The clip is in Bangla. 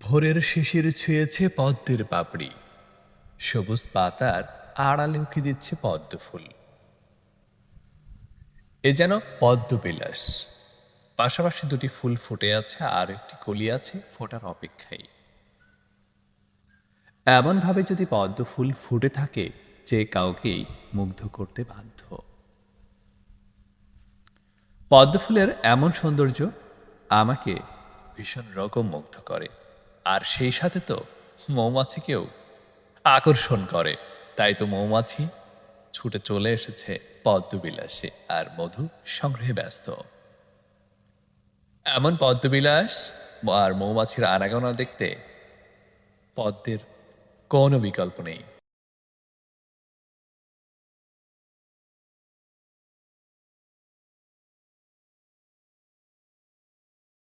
ভোরের শিশির ছুঁয়েছে পদ্মের পাপড়ি। সবুজ পাতার আড়ালে উকি দিচ্ছে পদ্ম ফুল। এ যেন পদ্মবিলাস পাশাপাশি দুটি ফুল ফুটে আছে আর একটি কলি আছে ফোটার অপেক্ষায়। এমনভাবে যদি পদ্ম ফুল ফুটে থাকে, যে কাউকেই মুগ্ধ করতে বাধ্য। পদ্ম ফুলের এমন সৌন্দর্য আমাকে ভীষণ রকম মুগ্ধ করে। আর সেই সাথে তো মৌমাছিকেও আকর্ষণ করে। তাই তো মৌমাছি ছুটে চলে এসেছে পদ্মবিলাসে আর মধু সংগ্রহে ব্যস্ত। এমন পদ্মবিলাস আর মৌমাছির আনাগোনা দেখতে পদ্মের কোনো বিকল্প নেই।